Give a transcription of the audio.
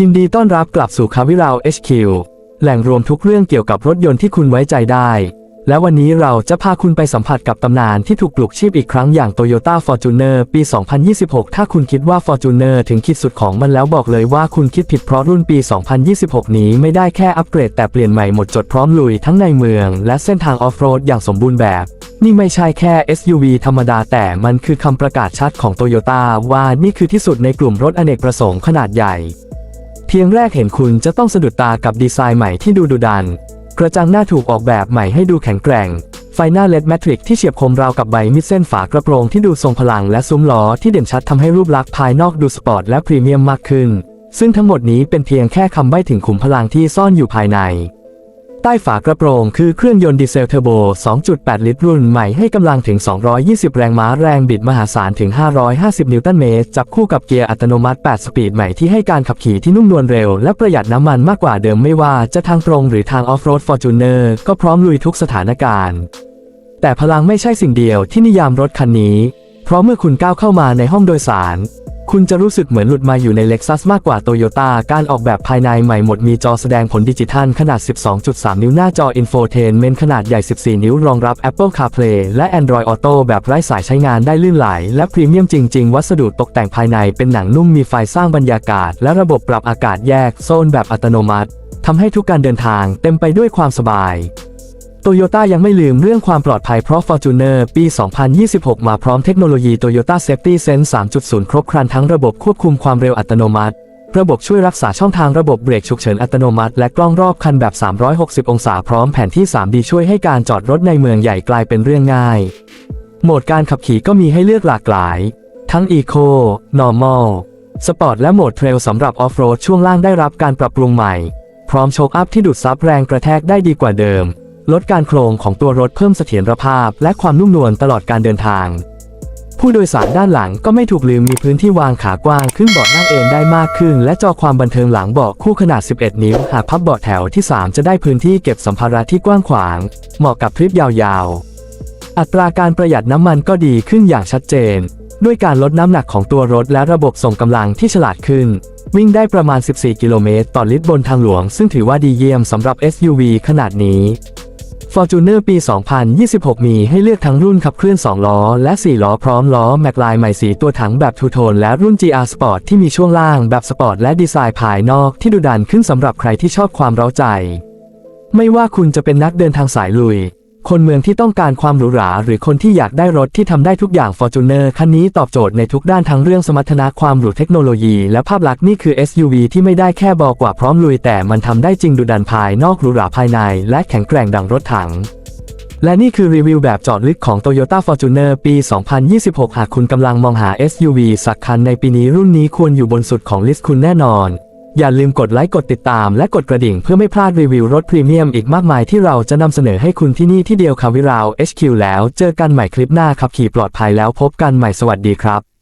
ยินดีต้อนรับกลับสู่คาวิราว HQ แหล่งรวมทุกเรื่องเกี่ยวกับรถยนต์ที่คุณไว้ใจได้ และวันนี้เราจะพาคุณไปสัมผัสกับตำนานที่ถูกปลุกชีพอีกครั้งอย่าง Toyota Fortuner ปี 2026 ถ้าคุณคิดว่า Fortuner ถึงขีดสุดของมันแล้วบอกเลยว่าคุณคิดผิดเพราะรุ่นปี 2026 นี้ไม่ได้แค่อัปเกรดแต่เปลี่ยนใหม่หมดจดพร้อมลุยทั้งในเมือง และเส้นทางออฟโรดอย่างสมบูรณ์แบบนี่ไม่ใช่แค่ SUV ธรรมดาแต่มันคือคำประกาศชัดของ Toyota ว่านี่คือที่สุดในกลุ่มรถอเนกประสงค์ขนาดใหญ่ พียงแรกเห็นคุณจะต้องสะดุดตากับดีไซน์ใหม่ที่ดูดุดัน กระจังหน้าถูกออกแบบใหม่ให้ดูแข็งแกร่ง ไฟหน้าเลดแมทริกที่เฉียบคมราวกับใบมิดเส้นฝากระโปรงที่ดูทรงพลังและซุ้มล้อที่เด่นชัดทำให้รูปลักษณ์ภายนอกดูสปอร์ตและพรีเมียมมากขึ้น ซึ่งทั้งหมดนี้เป็นเพียงแค่คำใบ้ถึงขุมพลังที่ซ่อนอยู่ภายใน ใต้ฝากระโปรงคือเครื่องยนต์ดีเซลเทอร์โบ 2.8 ลิตรรุ่นใหม่ให้กำลังถึง 220 แรงม้าแรงบิดมหาศาลถึง 550 นิวตันเมตร จับคู่กับเกียร์อัตโนมัติ 8 สปีดใหม่ที่ให้การขับขี่ที่นุ่มนวลเร็ว และประหยัดน้ำมันมากกว่าเดิมไม่ว่าจะทางตรงหรือทางออฟโรดฟอร์จูเนอร์ก็พร้อมลุยทุกสถานการณ์ แต่พลังไม่ใช่สิ่งเดียวที่นิยามรถคันนี้ เพราะเมื่อคุณก้าวเข้ามาในห้องโดยสาร คุณจะรู้สึกเหมือนหลุดมาอยู่ในเล็กซัสมากกว่าโตโยต้าการออกแบบภายในใหม่หมดมีจอแสดงผลดิจิทัลขนาด 12.3 นิ้วหน้าจอ Infotainment ขนาดใหญ่ 14 นิ้วรองรับ Apple CarPlay และ Android Auto แบบไร้สายใช้งานได้ลื่นไหล และพรีเมียมจริง ๆ วัสดุตกแต่งภายในเป็นหนังนุ่มมีไฟสร้างบรรยากาศ และระบบปรับอากาศแยกโซนแบบอัตโนมัติทำให้ทุกการเดินทางเต็มไปด้วยความสบาย โตโยต้ายังไม่ลืมเรื่องความปลอดภัยเพราะ Fortuner ปี 2026 มาพร้อมเทคโนโลยี Toyota Safety Sense 3.0 ครบครันทั้งระบบควบคุมความเร็วอัตโนมัติ ระบบช่วยรักษาช่องทางระบบเบรกฉุกเฉินอัตโนมัติ และกล้องรอบคันแบบ 360 องศาพร้อมแผนที่ 3D ช่วยให้การจอดรถในเมืองใหญ่กลายเป็นเรื่องง่าย โหมดการขับขี่ก็มีให้เลือกหลากหลาย ทั้ง Eco Normal Sport และโหมด Trail สำหรับออฟโรดช่วงล่างได้รับการปรับปรุงใหม่ พร้อมโชคอัพที่ดูดซับแรงกระแทกได้ดีกว่าเดิม ลดการโครงของตัวรถเพิ่มเสถียรภาพ และความนุ่มนวลตลอดการเดินทาง ผู้โดยสารด้านหลังก็ไม่ถูกลืมมีพื้นที่วางขากว้างขึ้นเบาะนั่งเอนได้มากขึ้น และจอความบันเทิงหลังเบาะคู่ขนาด 11 นิ้ว หากพับเบาะแถวที่ 3 จะได้พื้นที่เก็บสัมภาระที่กว้างขวาง เหมาะกับทริปยาวๆ อัตราการประหยัดน้ำมันก็ดีขึ้นอย่างชัดเจน ด้วยการลดน้ำหนักของตัวรถและระบบส่งกำลังที่ฉลาดขึ้นวิ่งได้ประมาณ 14 กิโลเมตรต่อลิตรบนทางหลวง ซึ่งถือว่าดีเยี่ยมสำหรับ SUV ขนาดนี้ Fortuner ปี 2026 มีให้เลือกทั้งรุ่นขับเคลื่อน 2 ล้อ และ 4 ล้อพร้อมล้อแม็กไลน์ใหม่สีตัวถังแบบทูโทนและรุ่น GR Sport ที่มีช่วงล่างแบบสปอร์ตและดีไซน์ภายนอกที่ดูดันขึ้นสำหรับใครที่ชอบความเร้าใจ ไม่ว่าคุณจะเป็นนักเดินทางสายลุย คนเมืองที่ต้องการความหรูหราหรือคนที่อยากได้รถที่ทำได้ทุกอย่าง Fortuner คันนี้ตอบโจทย์ในทุกด้านทั้งเรื่องสมรรถนะความหรูเทคโนโลยี และภาพลักษณ์นี่คือ SUV ที่ไม่ได้แค่บอกว่าพร้อมลุยแต่มันทำได้จริงดุดันภายนอกหรูหราภายใน และแข็งแกร่งดังรถถัง และนี่คือรีวิวแบบจอดลึกของ Toyota Fortuner ปี 2026 หากคุณกำลังมองหา SUV สักคันในปีนี้รุ่นนี้ควรอยู่บนสุดของลิสต์คุณแน่นอน อย่าลืมกดไลค์กดติดตามและกดกระดิ่งเพื่อไม่พลาดรีวิวรถพรีเมียมอีกมากมายที่เราจะนำเสนอให้คุณที่นี่ที่เดียวคาวิราว HQ แล้วเจอกันใหม่คลิปหน้าขับขี่ปลอดภัยแล้วพบกันใหม่สวัสดีครับ